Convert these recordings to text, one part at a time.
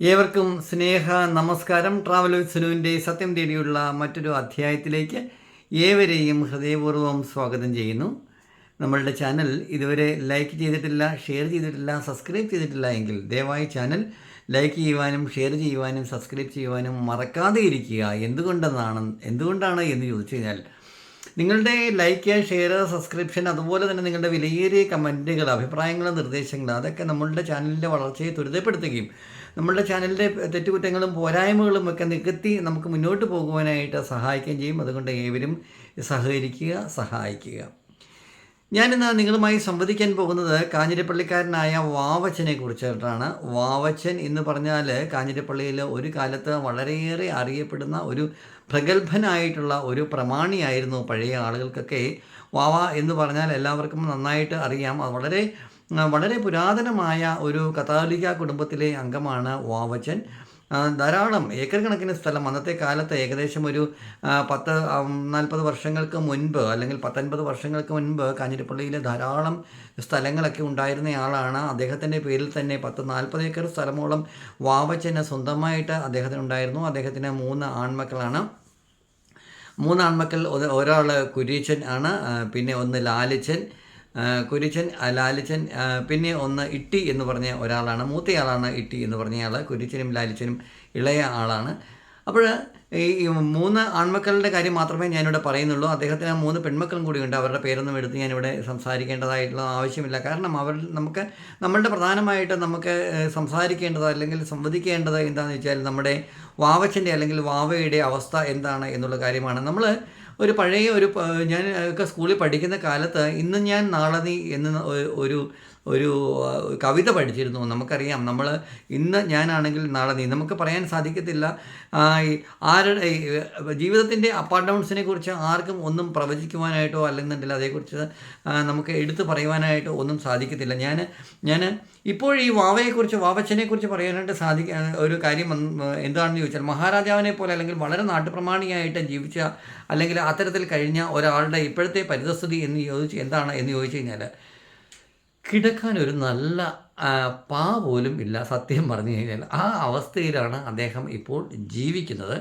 ഏവർക്കും സ്നേഹ നമസ്കാരം. Travel with സുനുവിന്റെ സത്യം തേടിയുള്ള മറ്റൊരു അധ്യായത്തിലേക്ക് ഏവരെയും ഹൃദയപൂർവം സ്വാഗതം ചെയ്യുന്നു. നമ്മളുടെ ചാനൽ ഇതുവരെ ലൈക്ക് ചെയ്തിട്ടില്ല ഷെയർ ചെയ്തിട്ടില്ല സബ്സ്ക്രൈബ് ചെയ്തിട്ടില്ല എങ്കിൽ ദയവായി ചാനൽ ലൈക്ക് ചെയ്യുവാനും ഷെയർ ചെയ്യുവാനും സബ്സ്ക്രൈബ് ചെയ്യുവാനും മറക്കാതെ ഇരിക്കുക. എന്തുകൊണ്ടെന്നാണ് എന്തുകൊണ്ടാണ് എന്ന് ചോദിച്ചു കഴിഞ്ഞാൽ നിങ്ങളുടെ ലൈക്ക് ഷെയർ സബ്സ്ക്രിപ്ഷൻ അതുപോലെ തന്നെ നിങ്ങളുടെ വിലയേറിയ കമന്റുകൾ അഭിപ്രായങ്ങൾ നിർദ്ദേശങ്ങൾ അതൊക്കെ നമ്മളുടെ ചാനലിന്റെ വളർച്ചയെ ത്വരിതപ്പെടുത്തുകയും നമ്മളുടെ ചാനലിന്റെ തെറ്റുകുറ്റങ്ങളും പോരായ്മകളും ഒക്കെ നികത്തി നമുക്ക് മുന്നോട്ട് പോകുവാനായിട്ട് സഹായിക്കുകയും ചെയ്യും. അതുകൊണ്ട് ഏവരും സഹകരിക്കുക സഹായിക്കുക. ഞാനിന്ന് നിങ്ങളുമായി സംവദിക്കാൻ പോകുന്നത് കാഞ്ഞിരപ്പള്ളിക്കാരനായ വാവച്ചനെ കുറിച്ചിട്ടാണ്. വാവച്ചൻ എന്ന് പറഞ്ഞാൽ കാഞ്ഞിരപ്പള്ളിയിൽ ഒരു കാലത്ത് വളരെയേറെ അറിയപ്പെടുന്ന ഒരു പ്രഗത്ഭനായിട്ടുള്ള ഒരു പ്രമാണിയായിരുന്നു പഴയ ആളുകൾക്കൊക്കെ. വാവ എന്ന് പറഞ്ഞാൽ എല്ലാവർക്കും നന്നായിട്ട് അറിയാം. വളരെ വളരെ പുരാതനമായ ഒരു കത്തോലിക്ക കുടുംബത്തിലെ അംഗമാണ് വാവച്ചൻ. ധാരാളം ഏക്കർ കണക്കിന് സ്ഥലം. അന്നത്തെ കാലത്ത് ഏകദേശം ഒരു പത്ത് നാൽപ്പത് വർഷങ്ങൾക്ക് മുൻപ് അല്ലെങ്കിൽ പത്തൊൻപത് വർഷങ്ങൾക്ക് മുൻപ് കാഞ്ഞിരപ്പള്ളിയിൽ ധാരാളം സ്ഥലങ്ങളൊക്കെ ഉണ്ടായിരുന്നയാളാണ് അദ്ദേഹത്തിന്റെ പേരിൽ തന്നെ പത്ത് നാൽപ്പത് ഏക്കർ സ്ഥലമോളം വാവച്ചന് സ്വന്തമായിട്ട് അദ്ദേഹത്തിന് ഉണ്ടായിരുന്നു. അദ്ദേഹത്തിന് മൂന്ന് ആൺമക്കളാണ്. മൂന്ന് ആൺമക്കൾ ഒരാൾ കുര്യച്ചൻ ആണ് പിന്നെ ഒന്ന് ലാലിച്ചൻ. ആ, ലാലിച്ചൻ പിന്നെ ഒന്ന് ഇട്ടി എന്ന് പറഞ്ഞ ഒരാളാണ്. മൂത്തയാളാണ് ഇട്ടി എന്ന് പറഞ്ഞയാൾ കുരിച്ചനും ലാലിച്ചനും ഇളയ ആളാണ്. അപ്പോൾ ഈ മൂന്ന് ആൺമക്കളുടെ കാര്യം മാത്രമേ ഞാനിവിടെ പറയുന്നുള്ളൂ. അദ്ദേഹത്തിന് മൂന്ന് പെൺമക്കളും കൂടിയുണ്ട് അവരുടെ പേരൊന്നും എടുത്ത് ഞാനിവിടെ സംസാരിക്കേണ്ടതായിട്ടുള്ള ആവശ്യമില്ല. കാരണം അവർ നമുക്ക് നമ്മളുടെ പ്രധാനമായിട്ട് നമുക്ക് സംസാരിക്കേണ്ടത് അല്ലെങ്കിൽ സംവദിക്കേണ്ടത് എന്താണെന്ന് വെച്ചാൽ നമ്മുടെ വാവച്ചന്റെ അല്ലെങ്കിൽ വാവയുടെ അവസ്ഥ എന്താണ് എന്നുള്ള കാര്യമാണ്. നമ്മൾ ഒരു പഴയ ഒരു ഞാൻ ഒക്കെ സ്കൂളിൽ പഠിക്കുന്ന കാലത്ത് ഇന്ന് ഞാൻ നാളെ നീ എന്ന ഒരു ഒരു കവിത പഠിച്ചിരുന്നു. നമുക്കറിയാം. നമ്മൾ ഇന്ന് ഞാനാണെങ്കിൽ നാളെ നീ. നമുക്ക് പറയാൻ സാധിക്കത്തില്ല. ആരുടെ ജീവിതത്തിന്റെ അപ്പ് ആൻഡ് ഡൗൺസിനെ കുറിച്ച് ആർക്കും ഒന്നും പ്രവചിക്കുവാനായിട്ടോ അല്ലെന്നുണ്ടെങ്കിൽ അതേക്കുറിച്ച് നമുക്ക് എടുത്തു പറയുവാനായിട്ടോ ഒന്നും സാധിക്കത്തില്ല. ഞാൻ ഞാൻ ഇപ്പോൾ ഈ വാവയെക്കുറിച്ച് വാവച്ചനെക്കുറിച്ച് പറയാനായിട്ട് സാധിക്ക ഒരു കാര്യം എന്താണെന്ന് ചോദിച്ചാൽ മഹാരാജാവിനെ പോലെ അല്ലെങ്കിൽ വളരെ നാട്ടുപ്രമാണിയായിട്ട് ജീവിച്ച അല്ലെങ്കിൽ അത്തരത്തിൽ കഴിഞ്ഞ ഒരാളുടെ ഇപ്പോഴത്തെ പരിതസ്ഥിതി എന്ന് ചോദിച്ച് എന്താണ് എന്ന് ചോദിച്ചു കഴിഞ്ഞാൽ കിടക്കാൻ ഒരു നല്ല പാ പോലും ഇല്ല സത്യം പറഞ്ഞു കഴിഞ്ഞാൽ. ആ അവസ്ഥയിലാണ് അദ്ദേഹം ഇപ്പോൾ ജീവിക്കുന്നത്.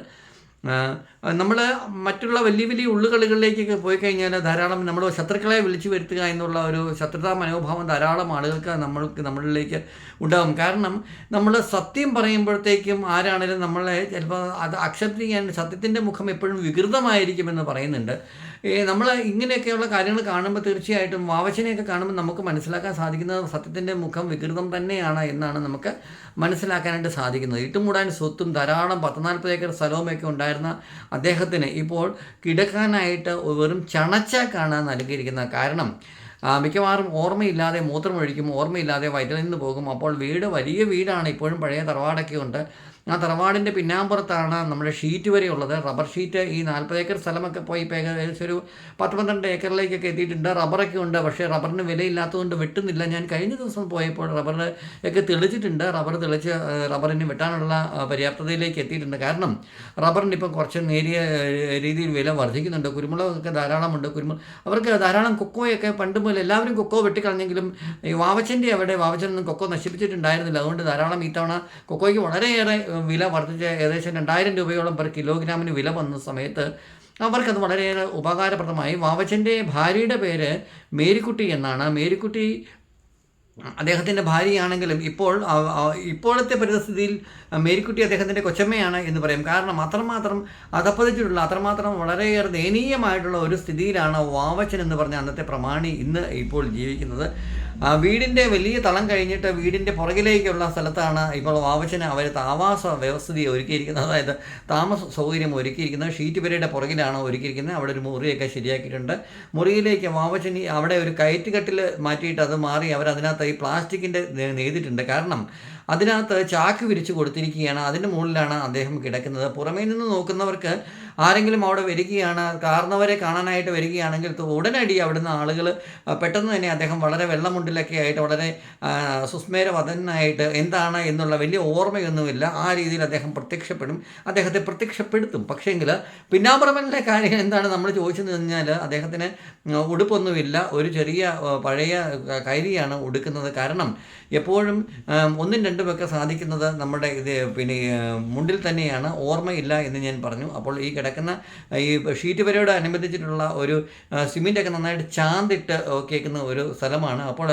നമ്മൾ മറ്റുള്ള വലിയ വലിയ ഉള്ളുകളികളിലേക്കൊക്കെ പോയി കഴിഞ്ഞാൽ ധാരാളം നമ്മൾ ശത്രുക്കളെ വിളിച്ചു വരുത്തുക എന്നുള്ള ഒരു ശത്രുതാ മനോഭാവം ധാരാളം ആളുകൾക്ക് നമ്മൾക്ക് നമ്മളിലേക്ക് ഉണ്ടാകും. കാരണം നമ്മൾ സത്യം പറയുമ്പോഴത്തേക്കും ആരാണേലും നമ്മളെ ചിലപ്പോൾ അത് അക്സെപ്റ്റ് സത്യത്തിന്റെ മുഖം എപ്പോഴും വികൃതമായിരിക്കുമെന്ന് പറയുന്നുണ്ട്. നമ്മൾ ഇങ്ങനെയൊക്കെയുള്ള കാര്യങ്ങൾ കാണുമ്പോൾ തീർച്ചയായിട്ടും വാവശനെയൊക്കെ കാണുമ്പോൾ നമുക്ക് മനസ്സിലാക്കാൻ സാധിക്കുന്നത് സത്യത്തിന്റെ മുഖം വികൃതം തന്നെയാണ് എന്നാണ് നമുക്ക് മനസ്സിലാക്കാനായിട്ട് സാധിക്കുന്നത്. ഇട്ടുമൂടാൻ സ്വത്തും ധാരാളം പത്ത് നാൽപ്പത് ഏക്കർ സ്ഥലവുമൊക്കെ ഉണ്ടായിരുന്ന അദ്ദേഹത്തിന് ഇപ്പോൾ കിടക്കാനായിട്ട് വെറും ചണച്ചാക്കാണ് നൽകിയിരിക്കുന്നത് കാരണം. മിക്കവാറും ഓർമ്മയില്ലാതെ മൂത്രമൊഴിക്കും ഓർമ്മയില്ലാതെ വയറ്റിൽ നിന്ന് പോകും. അപ്പോൾ വീട് വലിയ വീടാണ്. ഇപ്പോഴും പഴയ തറവാടൊക്കെ ഉണ്ട്. ആ തറവാടിന്റെ പിന്നാമ്പുറത്താണ് നമ്മുടെ ഷീറ്റ് വരെ ഉള്ളത്. റബ്ബർ ഷീറ്റ് ഈ നാൽപ്പത് ഏക്കർ സ്ഥലമൊക്കെ പോയി ഇപ്പോൾ ഏകദേശം ഒരു പത്ത് പന്ത്രണ്ട് ഏക്കറിലേക്കൊക്കെ എത്തിയിട്ടുണ്ട്. റബ്ബറൊക്കെ ഉണ്ട്. പക്ഷേ റബ്ബറിന് വിലയില്ലാത്തതുകൊണ്ട് വെട്ടുന്നില്ല. ഞാൻ കഴിഞ്ഞ ദിവസം പോയപ്പോൾ റബ്ബർ ഒക്കെ തെളിച്ചിട്ടുണ്ട്. റബ്ബർ തെളിച്ച് റബ്ബറിന് വെട്ടാനുള്ള പര്യാപ്തതയിലേക്ക് എത്തിയിട്ടുണ്ട്. കാരണം റബ്ബറിന് ഇപ്പം കുറച്ച് നേരിയ രീതിയിൽ വില വർദ്ധിക്കുന്നുണ്ട്. കുരുമുളകൊക്കെ ധാരാളമുണ്ട്. കുരുമുളക് അവർക്ക് ധാരാളം കൊക്കോയൊക്കെ പണ്ട് മുതൽ എല്ലാവരും കൊക്കോ വെട്ടിക്കളഞ്ഞെങ്കിലും ഈ വാവച്ചന്റെ അവിടെ വാവച്ചനൊന്നും കൊക്കോ നശിപ്പിച്ചിട്ടുണ്ടായിരുന്നില്ല. അതുകൊണ്ട് ധാരാളം ഇത്തവണ കൊക്കോയ്ക്ക് വളരെയേറെ വില വർദ്ധിച്ച് ഏകദേശം രണ്ടായിരം രൂപയോളം പെർ കിലോഗ്രാമിന് വില വന്ന സമയത്ത് അവർക്കത് വളരെയേറെ ഉപകാരപ്രദമായി. വാവച്ചന്റെ ഭാര്യയുടെ പേര് മേരിക്കുട്ടി എന്നാണ്. മേരിക്കുട്ടി അദ്ദേഹത്തിന്റെ ഭാര്യയാണെങ്കിലും ഇപ്പോൾ ഇപ്പോഴത്തെ പരിതസ്ഥിതിയിൽ മേരിക്കുട്ടി അദ്ദേഹത്തിന്റെ കൊച്ചമ്മയാണ് എന്ന് പറയും. കാരണം അത്രമാത്രം അതപ്പതിച്ചിട്ടുള്ള അത്രമാത്രം വളരെയേറെ ദയനീയമായിട്ടുള്ള ഒരു സ്ഥിതിയിലാണ് വാവച്ചൻ എന്ന് പറഞ്ഞ അന്നത്തെ പ്രമാണി ഇന്ന് ഇപ്പോൾ ജീവിക്കുന്നത്. വീടിന്റെ വലിയ തളം കഴിഞ്ഞിട്ട് വീടിന്റെ പുറകിലേക്കുള്ള സ്ഥലത്താണ് ഇപ്പോൾ വാവച്ചന് അവർ താമസ വ്യവസ്ഥിതി ഒരുക്കിയിരിക്കുന്നത്. അതായത് താമസ സൗകര്യം ഒരുക്കിയിരിക്കുന്നത്. ഷീറ്റ് പെരയുടെ പുറകിലാണ് ഒരുക്കിയിരിക്കുന്നത്. അവിടെ ഒരു മുറിയൊക്കെ ശരിയാക്കിയിട്ടുണ്ട്. മുറിയിലേക്ക് വാവച്ചൻ അവിടെ ഒരു കയറ്റുകെട്ടിൽ മാറ്റിയിട്ട് അത് മാറി അവർ അതിനകത്ത് ഈ പ്ലാസ്റ്റിക്കിന്റെ നെയ്തിട്ടുണ്ട്. കാരണം അതിനകത്ത് ചാക്ക് വിരിച്ചു കൊടുത്തിരിക്കുകയാണ്. അതിന്റെ മുകളിലാണ് അദ്ദേഹം കിടക്കുന്നത്. പുറമേ നിന്ന് നോക്കുന്നവർക്ക് ആരെങ്കിലും അവിടെ വരികയാണ് കാർന്നവരെ കാണാനായിട്ട് വരികയാണെങ്കിൽ ഉടനടി അവിടുന്ന് ആളുകൾ പെട്ടെന്ന് തന്നെ അദ്ദേഹം വളരെ വെള്ളമുണ്ടിലൊക്കെ ആയിട്ട് വളരെ സുസ്മേരവതനായിട്ട് എന്താണ് എന്നുള്ള വലിയ ഓർമ്മയൊന്നുമില്ല. ആ രീതിയിൽ അദ്ദേഹം പ്രത്യക്ഷപ്പെടും. അദ്ദേഹത്തെ പ്രത്യക്ഷപ്പെടുത്തും. പക്ഷേങ്കിൽ പിന്നാമ്പുറമലിന്റെ കാര്യം എന്താണ് നമ്മൾ ചോദിച്ചു കഴിഞ്ഞാൽ അദ്ദേഹത്തിന് ഉടുപ്പൊന്നുമില്ല. ഒരു ചെറിയ പഴയ കൈരിയാണ് ഉടുക്കുന്നത്. കാരണം എപ്പോഴും ഒന്നും രണ്ടുമൊക്കെ സാധിക്കുന്നത് നമ്മുടെ ഇത് പിന്നെ മുണ്ടിൽ തന്നെയാണ്. ഓർമ്മയില്ല എന്ന് ഞാൻ പറഞ്ഞു. അപ്പോൾ ഈ കിടക്കുന്ന ഈ ഷീറ്റ് വരയോട് അനുബന്ധിച്ചിട്ടുള്ള ഒരു സിമെന്റൊക്കെ നന്നായിട്ട് ചാന്തിട്ട് കേൾക്കുന്ന ഒരു സ്ഥലമാണ്. അപ്പോൾ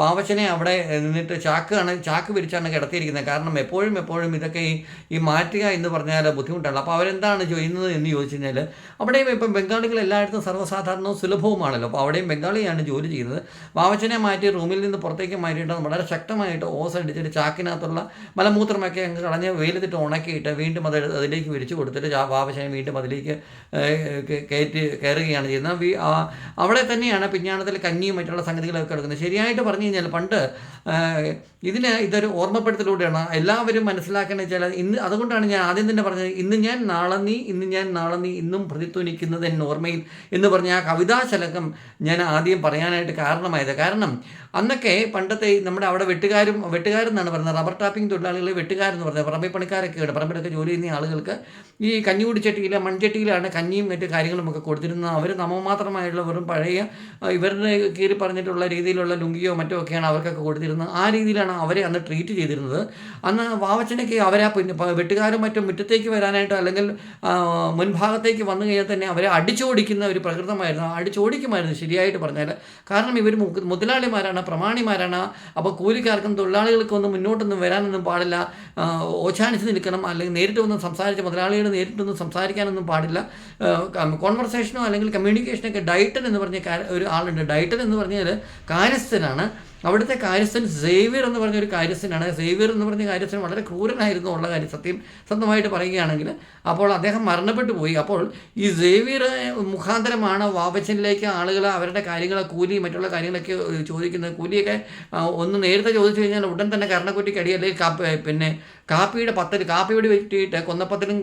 വാവച്ചനെ അവിടെ നിന്നിട്ട് ചാക്കാണ് ചാക്ക് പിരിച്ചാണ് കിടത്തിയിരിക്കുന്നത്. കാരണം എപ്പോഴും എപ്പോഴും ഇതൊക്കെ ഈ ഈ മാറ്റുക എന്ന് പറഞ്ഞാൽ ബുദ്ധിമുട്ടാണ്. അപ്പോൾ അവരെന്താണ് ചെയ്യുന്നത് എന്ന് ചോദിച്ചു കഴിഞ്ഞാൽ അവിടെയും ഇപ്പം ബംഗാളികൾ എല്ലായിടത്തും സർവസാധാരണവും സുലഭവുമാണല്ലോ. അപ്പോൾ അവിടെയും ബംഗാളിയാണ് ജോലി ചെയ്യുന്നത്. വാവച്ചനെ മാറ്റി റൂമിൽ നിന്ന് പുറത്തേക്ക് മാറ്റിയിട്ട് വളരെ ശക്തമായിട്ട് ഓസ് അടിച്ചിട്ട് ചാക്കിനകത്തുള്ള മലമൂത്രമൊക്കെ അങ്ങ് കളഞ്ഞ് വെയിലത്തിട്ട് ഉണക്കിയിട്ട് വീണ്ടും അത് അതിലേക്ക് വിരിച്ചു കൊടുത്തിട്ട് വാവച്ചനെ വീണ്ടും അതിലേക്ക് കയറ്റി കയറുകയാണ് ചെയ്യുന്നത്. അവിടെ തന്നെയാണ് പിഞ്ഞാണത്തിൽ കഞ്ഞിയും മറ്റുള്ള സംഗതികളൊക്കെ എടുക്കുന്നത് ശരിയായിട്ട് പറഞ്ഞു കഴിഞ്ഞാൽ പണ്ട് ഇതിന് ഇതൊരു ഓർമ്മപ്പെടുത്തലൂടെയാണ് എല്ലാവരും മനസ്സിലാക്കേണ്ടത് വെച്ചാൽ ഇന്ന് അതുകൊണ്ടാണ് ഞാൻ ആദ്യം തന്നെ പറഞ്ഞത് ഇന്ന് ഞാൻ നാളെ നീ ഇന്ന് ഞാൻ നാളെ നീ ഇന്നും പ്രതിധ്വനിക്കുന്നത് എന്നെ ഓർമ്മയിൽ എന്ന് പറഞ്ഞ ആ കവിതാശലകം ഞാൻ ആദ്യം പറയാനായിട്ട് കാരണമായത്. കാരണം അന്നൊക്കെ പണ്ടത്തെ നമ്മുടെ അവിടെ വെട്ടുകാരും വെട്ടുകാരെന്നാണ് പറയുന്നത്. റബ്ബർ ടാപ്പിംഗ് തൊഴിലാളികൾ വെട്ടുകാരെന്ന് പറഞ്ഞാൽ പറമ്പിൽ ഉണ്ട് പറമ്പിലൊക്കെ ജോലി ചെയ്യുന്ന ആളുകൾക്ക് ഈ കഞ്ഞി കുടിച്ചട്ടിയിലെ മൺചട്ടിയിലാണ് കഞ്ഞിയും മറ്റു കാര്യങ്ങളും ഒക്കെ കൊടുത്തിരുന്നത് അവർ നാമമാത്രമായുള്ള വെറും പഴയ ഇവരുടെ കീറി പറഞ്ഞിട്ടുള്ള രീതിയിലുള്ള ലുങ്കിയോ മറ്റോ ഒക്കെയാണ് അവർക്കൊക്കെ കൊടുത്തിരുന്നത്. ആ രീതിയിലാണ് അവരെ അന്ന് ട്രീറ്റ് ചെയ്തിരുന്നത്. അന്ന് വാവച്ചനൊക്കെ അവരാ പിന്നെ വെട്ടുകാരും മറ്റും മുറ്റത്തേക്ക് വരാനായിട്ട് അല്ലെങ്കിൽ മുൻഭാഗത്തേക്ക് വന്നു കഴിഞ്ഞാൽ തന്നെ അവരെ അടിച്ചോടിക്കുന്ന ഒരു പ്രകൃതമായിരുന്നു. അടിച്ചോടിക്കുമായിരുന്നു ശരിയായിട്ട് പറഞ്ഞാൽ കാരണം ഇവർ മുതലാളിമാരാണ് പ്രമാണിമാരാണ്. അപ്പോൾ കൂലിക്കാർക്കും തൊഴിലാളികൾക്കും ഒന്നും മുന്നോട്ടൊന്നും വരാനൊന്നും പാടില്ല. ഓശാനിച്ച് നിൽക്കണം. അല്ലെങ്കിൽ നേരിട്ട് വന്ന് സംസാരിച്ച് മുതലാളികൾ നേരിട്ടൊന്നും സംസാരിക്കാനൊന്നും പാടില്ല. കോൺവെർസേഷനോ അല്ലെങ്കിൽ കമ്മ്യൂണിക്കേഷനൊക്കെ ഡയറ്റൻ എന്ന് പറഞ്ഞ ഒരു ആളുണ്ട്. ഡയറ്റൻ എന്ന് പറഞ്ഞാൽ കാര്യസ്ഥനാണ് അവിടുത്തെ കാര്യസ്ഥൻ സേവിയർ എന്ന് പറഞ്ഞ ഒരു കാര്യസ്ഥനാണ്. സേവിയർ എന്ന് പറഞ്ഞ കാര്യസ്ഥൻ വളരെ ക്രൂരനായിരുന്നു ഉള്ള കാര്യം. സത്യം സ്വന്തമായിട്ട് പറയുകയാണെങ്കിൽ അപ്പോൾ അദ്ദേഹം മരണപ്പെട്ടു പോയി. അപ്പോൾ ഈ സേവിയർ മുഖാന്തരമാണ് വാവച്ചനിലേക്ക് ആളുകൾ അവരുടെ കാര്യങ്ങൾ കൂലി മറ്റുള്ള കാര്യങ്ങളൊക്കെ ചോദിക്കുന്നത്. കൂലിയൊക്കെ ഒന്ന് നേരത്തെ ചോദിച്ചു കഴിഞ്ഞാൽ ഉടൻ തന്നെ കർണക്കുറ്റിക്ക് അടി അല്ലെങ്കിൽ കാപ്പി പിന്നെ കാപ്പിയുടെ പത്തൽ കാപ്പി വെടി വെട്ടിയിട്ട് കൊന്നപ്പത്തിലും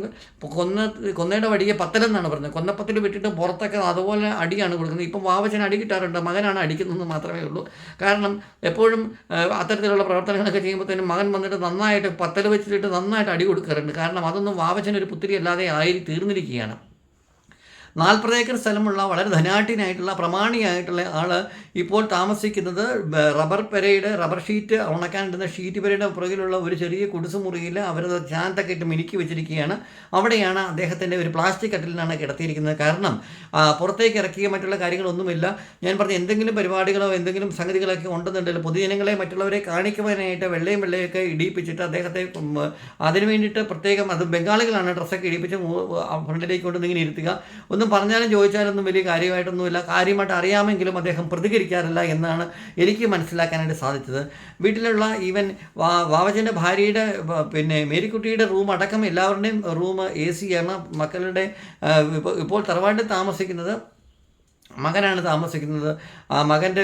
കൊന്ന കൊന്നയുടെ വടിയെ പത്തലെന്നാണ് പറഞ്ഞത്. കൊന്നപ്പത്തിൽ വെട്ടിയിട്ട് പുറത്തൊക്കെ അതുപോലെ അടിയാണ് കൊടുക്കുന്നത്. ഇപ്പം വാവച്ചൻ അടി കിട്ടാറുണ്ട്. മകനാണ് അടിക്കുന്നതെന്ന് മാത്രമേ ഉള്ളൂ. കാരണം എപ്പോഴും അത്തരത്തിലുള്ള പ്രവർത്തനങ്ങളൊക്കെ ചെയ്യുമ്പോഴത്തേനും മകൻ വന്നിട്ട് നന്നായിട്ട് പത്തൽ വെച്ചിട്ട് നന്നായിട്ട് അടി കൊടുക്കാറുണ്ട്. കാരണം അതൊന്നും വാവച്ചൻ ഒരു പുത്തിരി അല്ലാതെ ആയി തീർന്നിരിക്കുകയാണ്. നാൽപ്പത് ഏക്കർ സ്ഥലമുള്ള വളരെ ധനാട്ടിനായിട്ടുള്ള പ്രമാണിയായിട്ടുള്ള ആൾ ഇപ്പോൾ താമസിക്കുന്നത് റബ്ബർ പെരയുടെ റബ്ബർ ഷീറ്റ് ഉണക്കാനിടുന്ന ഷീറ്റ് പെരയുടെ പുറകിലുള്ള ഒരു ചെറിയ കുടിസുമുറിയിൽ അവരത് ചാന്തൊക്കെ ഇട്ട് മിനുക്കി വെച്ചിരിക്കുകയാണ്. അവിടെയാണ് അദ്ദേഹത്തിന്റെ ഒരു പ്ലാസ്റ്റിക് കട്ടിലിനാണ് കിടത്തിയിരിക്കുന്നത്. കാരണം പുറത്തേക്ക് ഇറക്കിയ മറ്റുള്ള കാര്യങ്ങളൊന്നുമില്ല. ഞാൻ പറഞ്ഞ എന്തെങ്കിലും പരിപാടികളോ എന്തെങ്കിലും സംഗതികളൊക്കെ ഉണ്ടെന്നുണ്ടെങ്കിൽ പൊതുജനങ്ങളെ മറ്റുള്ളവരെ കാണിക്കുവാനായിട്ട് വെള്ളയും വെള്ളയൊക്കെ ഇടിയിപ്പിച്ചിട്ട് അദ്ദേഹത്തെ അതിനു വേണ്ടിയിട്ട് പ്രത്യേകം അത് ബംഗാളികളാണ് ഡ്രസ്സൊക്കെ ഇടിപ്പിച്ച് ഫ്രണ്ടിലേക്ക് കൊണ്ട് ഇങ്ങനെ ഇരുത്തുക. ഒന്നും പറഞ്ഞാലും ചോദിച്ചാലൊന്നും വലിയ കാര്യമായിട്ടൊന്നുമില്ല. കാര്യമായിട്ട് അറിയാമെങ്കിലും അദ്ദേഹം പ്രതികരിക്കാറില്ല എന്നാണ് എനിക്ക് മനസ്സിലാക്കാനായിട്ട് സാധിച്ചത്. വീട്ടിലുള്ള ഈവൻ വാ ഭാര്യയുടെ പിന്നെ മേരിക്കുട്ടിയുടെ റൂം അടക്കം എല്ലാവരുടെയും റൂം എ സിയാണ് മക്കളുടെ ഇപ്പോൾ തറവാട്ടിൽ താമസിക്കുന്നത് മകനാണ് താമസിക്കുന്നത്. ആ മകന്റെ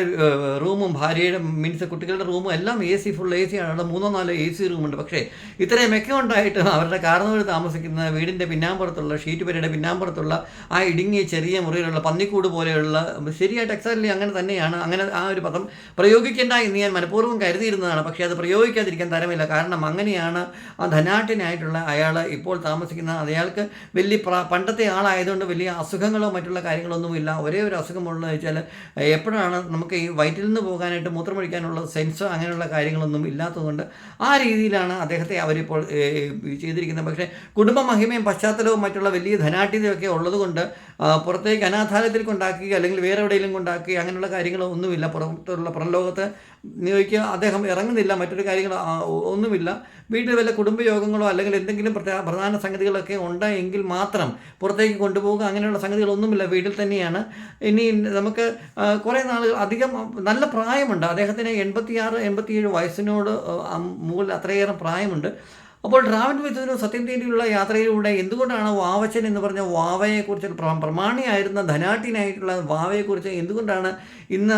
റൂമും ഭാര്യയുടെ മീൻസ് കുട്ടികളുടെ റൂമും എല്ലാം A C full A C ആണ്. അവിടെ മൂന്നോ നാലോ എ സി റൂമുണ്ട് പക്ഷേ ഇത്രയുമൊക്കെ ഉണ്ടായിട്ട് അവരുടെ കാർന്നവർ താമസിക്കുന്ന വീടിന്റെ പിന്നാമ്പുറത്തുള്ള ഷീറ്റ് പെരയുടെ പിന്നാമ്പുറത്തുള്ള ആ ഇടുങ്ങിയ ചെറിയ മുറിയിലുള്ള പന്നിക്കൂട് പോലെയുള്ള ശരിയായിട്ട് എക്സാക്ട്ലി അങ്ങനെ തന്നെയാണ്. അങ്ങനെ ആ ഒരു പദം പ്രയോഗിക്കേണ്ട എന്ന് ഞാൻ മനഃപൂർവം കരുതിയിരുന്നതാണ്. പക്ഷേ അത് പ്രയോഗിക്കാതിരിക്കാൻ തരമില്ല. കാരണം അങ്ങനെയാണ് ആ ധനാട്ടിനായിട്ടുള്ള അയാൾ ഇപ്പോൾ താമസിക്കുന്ന അയാൾക്ക് വലിയ പണ്ടത്തെ ആളായതുകൊണ്ട് വലിയ അസുഖങ്ങളോ മറ്റുള്ള കാര്യങ്ങളൊന്നുമില്ല. ഒരേ ഒരു അസുഖമുള്ളത് വെച്ചാൽ എപ്പോഴാണ് നമുക്ക് ഈ വയറ്റിൽ നിന്ന് പോകാനായിട്ട് മൂത്രമൊഴിക്കാനുള്ള സെൻസോ അങ്ങനെയുള്ള കാര്യങ്ങളൊന്നും ഇല്ലാത്തതുകൊണ്ട് ആ രീതിയിലാണ് അദ്ദേഹത്തെ അവരിപ്പോൾ ചെയ്തിരിക്കുന്നത്. പക്ഷേ കുടുംബ മഹിമയും പശ്ചാത്തലവും മറ്റുള്ള വലിയ ധനാഠ്യതയൊക്കെ ഉള്ളതുകൊണ്ട് പുറത്തേക്ക് അനാഥാലയത്തിൽ കൊണ്ടാക്കി അല്ലെങ്കിൽ വേറെ എവിടെയെങ്കിലും കൊണ്ടാക്കി അങ്ങനെയുള്ള കാര്യങ്ങളൊന്നുമില്ല. പുറത്തുള്ള പുറം ലോകത്ത് നിയോഗിക്കുക അദ്ദേഹം ഇറങ്ങുന്നില്ല മറ്റൊരു കാര്യങ്ങൾ ഒന്നുമില്ല. വീട്ടിൽ വല്ല കുടുംബയോഗങ്ങളോ അല്ലെങ്കിൽ എന്തെങ്കിലും പ്രധാ- പ്രധാന സംഗതികളൊക്കെ ഉണ്ടെങ്കിൽ മാത്രം പുറത്തേക്ക് കൊണ്ടുപോകുക അങ്ങനെയുള്ള സംഗതികളൊന്നുമില്ല. വീട്ടിൽ തന്നെയാണ്. ഇനി നമുക്ക് കുറേ നാളുകൾ അധികം നല്ല പ്രായമുണ്ട്. അദ്ദേഹത്തിന് എൺപത്തിയാറ് എൺപത്തിയേഴ് വയസ്സിനോട് മുകളിൽ അത്രയേറെ പ്രായമുണ്ട്. അപ്പോൾ ഡ്രാവിൻ വിധുവിനും സത്യം തേടിയുള്ള യാത്രയിലൂടെ എന്തുകൊണ്ടാണ് വാവച്ചൻ എന്ന് പറഞ്ഞ വാവയെക്കുറിച്ച് പ്ര- പ്രമാണിയായിരുന്ന ധനാട്ടിനായിട്ടുള്ള വാവയെക്കുറിച്ച് എന്തുകൊണ്ടാണ് ഇന്ന്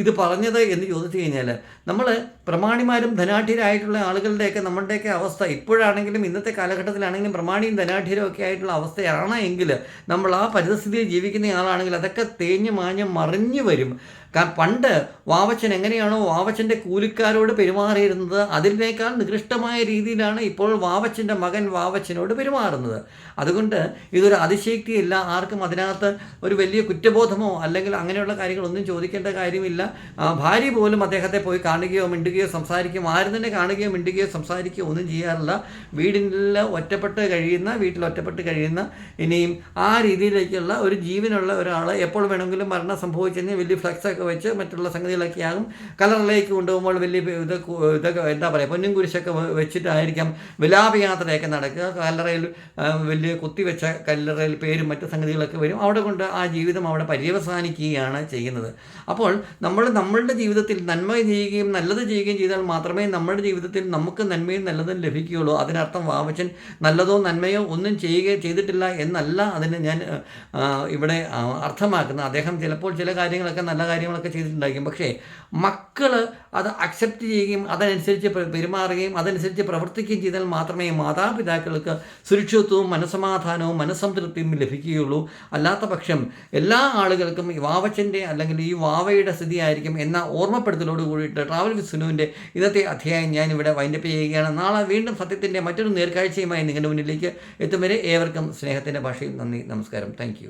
ഇത് പറഞ്ഞത് എന്ന് ചോദിച്ചു കഴിഞ്ഞാൽ നമ്മൾ പ്രമാണിമാരും ധനാഠ്യരായിട്ടുള്ള ആളുകളുടെയൊക്കെ നമ്മളുടെയൊക്കെ അവസ്ഥ ഇപ്പോഴാണെങ്കിലും ഇന്നത്തെ കാലഘട്ടത്തിലാണെങ്കിലും പ്രമാണിയും ധനാഠ്യരും ഒക്കെ ആയിട്ടുള്ള അവസ്ഥയാണ് എങ്കിൽ നമ്മൾ ആ പരിസ്ഥിതിയിൽ ജീവിക്കുന്ന ആളാണെങ്കിൽ അതൊക്കെ തേഞ്ഞ് മാഞ്ഞ് മറിഞ്ഞു വരും. കാരണം പണ്ട് വാവച്ചൻ എങ്ങനെയാണോ വാവച്ചന്റെ കൂലിക്കാരോട് പെരുമാറിയിരുന്നത് അതിനേക്കാൾ നികൃഷ്ടമായ രീതിയിലാണ് ഇപ്പോൾ വാവച്ചന്റെ മകൻ വാവച്ചനോട് പെരുമാറുന്നത്. അതുകൊണ്ട് ഇതൊരു അതിശയക്തിയല്ല ആർക്കും അതിനകത്ത് ഒരു വലിയ കുറ്റബോധമോ അല്ലെങ്കിൽ അങ്ങനെയുള്ള കാര്യങ്ങളൊന്നും ചോദിക്കേണ്ട കാര്യമില്ല. ഭാര്യ പോലും അദ്ദേഹത്തെ പോയി കാണുകയോ മിണ്ടുകയോ സംസാരിക്കുകയോ ആരും തന്നെ കാണുകയോ മിണ്ടുകയോ സംസാരിക്കുകയോ ഒന്നും ചെയ്യാറില്ല. വീടിൽ ഒറ്റപ്പെട്ട് കഴിയുന്ന വീട്ടിൽ ഒറ്റപ്പെട്ട് കഴിയുന്ന ഇനിയും ആ രീതിയിലേക്കുള്ള ഒരു ജീവനുള്ള ഒരാൾ എപ്പോൾ വേണമെങ്കിലും മരണം സംഭവിച്ചു കഴിഞ്ഞാൽ വലിയ ഫ്ലക്സ് ഒക്കെ വെച്ച് മറ്റുള്ള സംഗതികളൊക്കെ ആകും. കലറിലേക്ക് കൊണ്ടുപോകുമ്പോൾ വലിയ ഇത് ഇതൊക്കെ എന്താ പറയുക പൊന്നും കുരിശൊക്കെ വെച്ചിട്ടായിരിക്കാം വിലാപയാത്രയൊക്കെ നടക്കുക. കല്ലറയിൽ വലിയ കുത്തിവെച്ച കല്ലറയിൽ പേരും മറ്റു സംഗതികളൊക്കെ വരും. അവിടെ കൊണ്ട് ആ ജീവിതം അവിടെ പര്യവസാനിക്കുകയാണ് ചെയ്യുന്നത്. അപ്പോൾ നമ്മൾ നമ്മളുടെ ജീവിതത്തിൽ നന്മ ചെയ്യുകയും നല്ലത് ചെയ്യുകയും ചെയ്താൽ മാത്രമേ നമ്മുടെ ജീവിതത്തിൽ നമുക്ക് നന്മയും നല്ലതും ലഭിക്കുകയുള്ളൂ. അതിനർത്ഥം വാവച്ചൻ നല്ലതോ നന്മയോ ഒന്നും ചെയ്യുക ചെയ്തിട്ടില്ല എന്നല്ല അതിന് ഞാൻ ഇവിടെ അർത്ഥമാക്കുന്നത്. അദ്ദേഹം ചിലപ്പോൾ ചില കാര്യങ്ങളൊക്കെ നല്ല കാര്യങ്ങളൊക്കെ ചെയ്തിട്ടുണ്ടായിരിക്കും. പക്ഷേ മക്കൾ അത് അക്സെപ്റ്റ് ചെയ്യുകയും അതനുസരിച്ച് പെരുമാറുകയും അതനുസരിച്ച് പ്രവർത്തിക്കുകയും ചെയ്താൽ മാത്രമേ മാതാപിതാക്കൾക്ക് സുരക്ഷിതത്വവും മനസമാധാനവും മനസ്സംതൃപ്തിയും ലഭിക്കുകയുള്ളൂ. അല്ലാത്ത പക്ഷം എല്ലാ ആളുകൾക്കും ഈ വാവച്ചന്റെ അല്ലെങ്കിൽ ഈ വാവയുടെ സ്ഥിതിയായിരിക്കും എന്ന ഓർമ്മപ്പെടുത്തലോട് കൂടിയിട്ട് ട്രാവൽ വിത്ത് സുനുവിന്റെ ഇന്നത്തെ അധ്യായം ഞാൻ ഇവിടെ വൈൻഡപ്പ് ചെയ്യുകയാണ്. നാളെ വീണ്ടും സത്യത്തിന്റെ മറ്റൊരു നേർക്കാഴ്ചയുമായി നിങ്ങളുടെ മുന്നിലേക്ക് എത്തും വരെ ഏവർക്കും സ്നേഹത്തിന്റെ ഭാഷയിൽ നന്ദി നമസ്കാരം. താങ്ക്